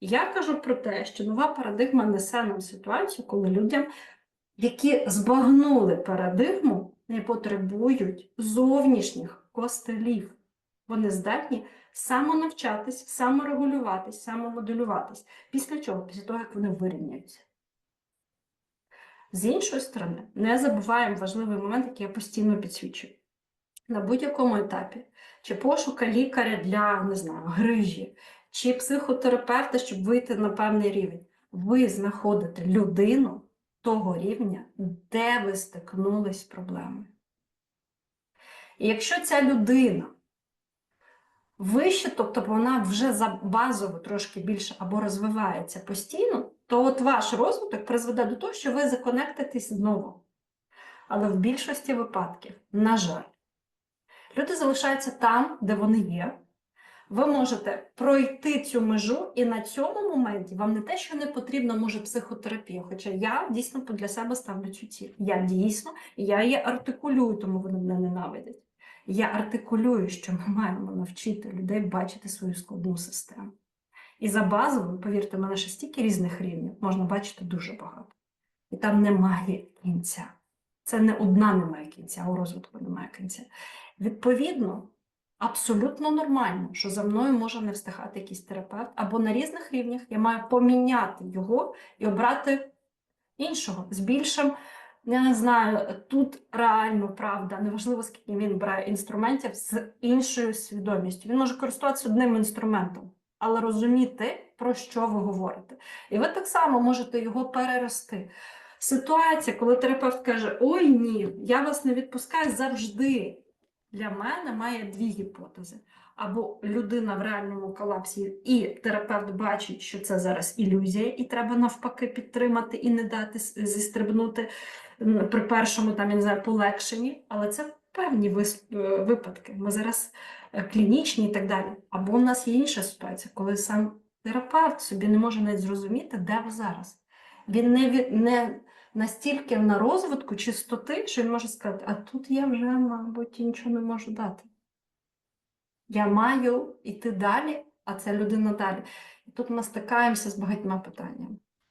Я кажу про те, що нова парадигма несе нам ситуацію, коли людям, які збагнули парадигму, не потребують зовнішніх костелів. Вони здатні самонавчатись, саморегулюватись, самомоделюватись. Після чого? Після того, як вони вирівняються. З іншої сторони, не забуваємо важливий момент, який я постійно підсвічую. На будь-якому етапі, чи пошука лікаря для не знаю, грижі, чи психотерапевта, щоб вийти на певний рівень, ви знаходите людину того рівня, де ви стикнулись з проблемою. І якщо ця людина вище, тобто вона вже за базово трошки більше або розвивається постійно, то от ваш розвиток призведе до того, що ви законектитесь знову. Але в більшості випадків, на жаль, люди залишаються там, де вони є. Ви можете пройти цю межу, і на цьому моменті вам не те, що не потрібна може психотерапія. Хоча я дійсно для себе ставлю цю ціль. Я дійсно, я її артикулюю, тому вони мене ненавидять. Я артикулюю, що ми маємо навчити людей бачити свою складну систему. І за базовим, повірте, мене ще стільки різних рівнів, можна бачити дуже багато. І там немає кінця. Це не одна немає кінця, у розвитку немає кінця. Відповідно, абсолютно нормально, що за мною може не встигати якийсь терапевт, або на різних рівнях я маю поміняти його і обрати іншого з більшим. Я не знаю, тут реально правда, неважливо, скільки він бере інструментів з іншою свідомістю. Він може користуватися одним інструментом, але розуміти, про що ви говорите. І ви так само можете його перерости. Ситуація, коли терапевт каже: Ой, ні, я вас не відпускаю завжди. Для мене має дві гіпотези. Або людина в реальному колапсі, і терапевт бачить, що це зараз ілюзія, і треба навпаки підтримати і не дати зістрибнути при першому там, я не знаю, полегшенні. Але це певні е, випадки. Ми зараз е, клінічні і так далі. Або в нас є інша ситуація, коли сам терапевт собі не може навіть зрозуміти, де ви зараз. Він не, не настільки на розвитку чистоти, що він може сказати, а тут я вже, мабуть, нічого не можу дати. Я маю йти далі, а ця людина далі. І тут ми стикаємося з багатьма питаннями.